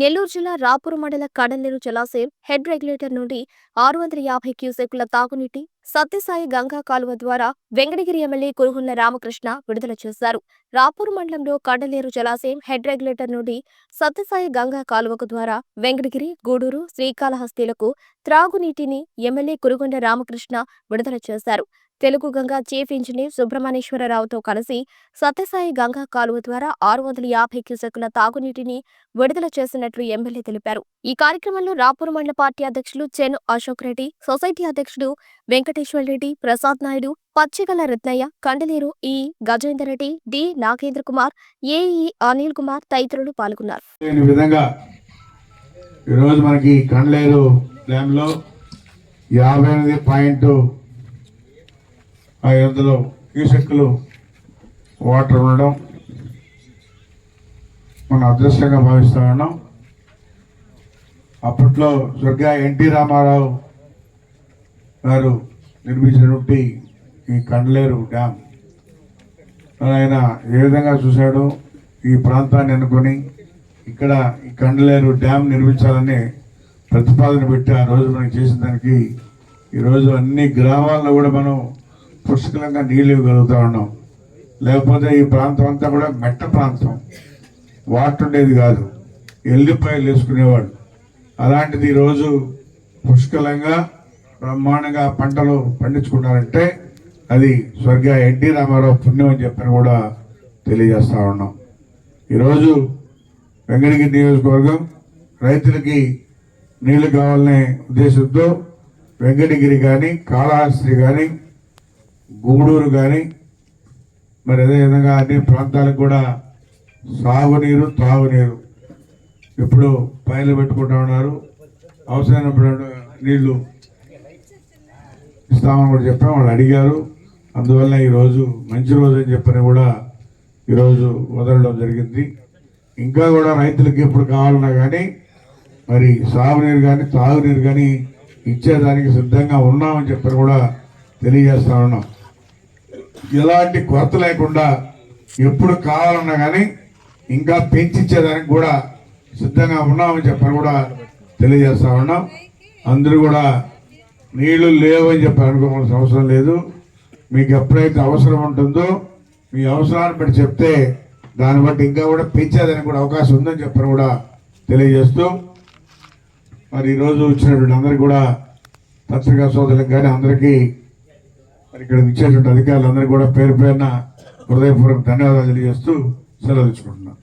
నెల్లూరు జిల్లా రాపూర్ మండల కడలేరు జలాశయం హెడ్ రెగ్యులేటర్ నుండి ఆరు వందల యాభై క్యూసెక్కుల తాగునీటి సత్యసాయి గంగా కాలువ ద్వారా వెంకటగిరి ఎమ్మెల్యే కురుగుళ్ళ రామకృష్ణ విడుదల చేశారు. రాపూర్ మండలంలో కడలేరు జలాశయం హెడ్ రెగ్యులేటర్ నుండి సత్యసాయి గంగా కాలువకు ద్వారా వెంకటగిరి గూడూరు శ్రీకాళహస్తిలకు త్రాగునీటిని ఎమ్మెల్యే కురుగుండ రామకృష్ణ విడుదల చేశారు. తెలుగు గంగా చీఫ్ ఇంజనీర్ సుబ్రహ్మణ్యేశ్వరరావుతో కలిసి సత్యసాయి గంగా కాలువ ద్వారా ఆరు వందల యాభై క్యూసెక్కుల తాగునీటిని విడుదల చేసినట్లు ఎమ్మెల్యే తెలిపారు. ఈ కార్యక్రమంలో రాపూర్ మండల పార్టీ అధ్యక్షులు చెన్ అశోక్ రెడ్డి సొసైటీ అధ్యక్షుడు Venkateswara Reddy Prasad Naidu Pachigala Ratnaiah Kandaleru EE Gajender Reddy D Nagendra Kumar AE Anil Kumar తదితరులు పాల్గొన్నారు. ఈరోజు మనకి కండ్లేరు డ్యాంలో యాభై ఎనిమిది పాయింట్ ఆ వందలు క్యూసెక్కులు వాటర్ ఉండడం మనం అదృష్టంగా భావిస్తూ ఉన్నాం. అప్పట్లో స్వర్గ ఎన్టీ రామారావు గారు నిర్మించినటువంటి ఈ కండలేరు డ్యామ్ ఆయన ఏ విధంగా చూశాడు ఈ ప్రాంతాన్ని అనుకొని ఇక్కడ ఈ కండలేరు డ్యామ్ నిర్మించాలని ప్రతిపాదన పెట్టి ఆ రోజు మనం చేసిన దానికి ఈరోజు అన్ని గ్రామాల్లో కూడా మనం పుష్కలంగా నీళ్ళు ఇవ్వగలుగుతా ఉన్నాం. లేకపోతే ఈ ప్రాంతం అంతా కూడా మెట్ట ప్రాంతం. వాటర్ ఉండేది కాదు. ఎల్లిపాయలు వేసుకునేవాడు అలాంటిది ఈరోజు పుష్కలంగా బ్రహ్మాండంగా పంటలు పండించుకున్నారంటే అది స్వర్గ ఎన్టీ రామారావు పుణ్యం అని చెప్పని కూడా తెలియజేస్తా ఉన్నాం. ఈరోజు వెంకటగిరి నియోజకవర్గం రైతులకి నీళ్ళు కావాలనే ఉద్దేశంతో వెంకటగిరి కానీ కాళహస్తి కానీ గూడూరు కానీ మరి అదేవిధంగా అన్ని ప్రాంతాలకు కూడా సాగునీరు తాగునీరు ఇప్పుడు పైలు పెట్టుకుంటా ఉన్నారు. అవసరమైనప్పుడు నీళ్ళు ఇస్తామని కూడా చెప్పాం వాళ్ళు అడిగారు. అందువల్ల ఈరోజు మంచి రోజు అని చెప్పని కూడా ఈరోజు వదలడం జరిగింది. ఇంకా కూడా రైతులకి ఎప్పుడు కావాలన్నా కానీ మరి సాగునీరు కానీ తాగునీరు కానీ ఇచ్చేదానికి సిద్ధంగా ఉన్నామని చెప్పని కూడా తెలియజేస్తా ఉన్నాం. ఎలాంటి కొరత లేకుండా ఎప్పుడు కావాలన్నా కానీ ఇంకా పెంచిచ్చేదానికి కూడా సిద్ధంగా ఉన్నామని చెప్పని కూడా తెలియజేస్తా ఉన్నాం. అందరూ కూడా నీళ్ళు లేవని చెప్పి అనుకోవాల్సిన అవసరం లేదు. మీకు ఎప్పుడైతే అవసరం ఉంటుందో మీ అవసరాన్ని బట్టి చెప్తే దాన్ని బట్టి ఇంకా కూడా పెంచేదానికి కూడా అవకాశం ఉందని చెప్పని కూడా తెలియజేస్తూ మరి ఈరోజు వచ్చినటువంటి అందరికీ కూడా పత్రికా సోదరులకు కానీ అందరికీ మరి ఇక్కడ ఇచ్చేటువంటి అధికారులందరూ కూడా పేరు పేరున హృదయపూర్వక ధన్యవాదాలు తెలియజేస్తూ సెలవు తెచ్చుకుంటున్నాను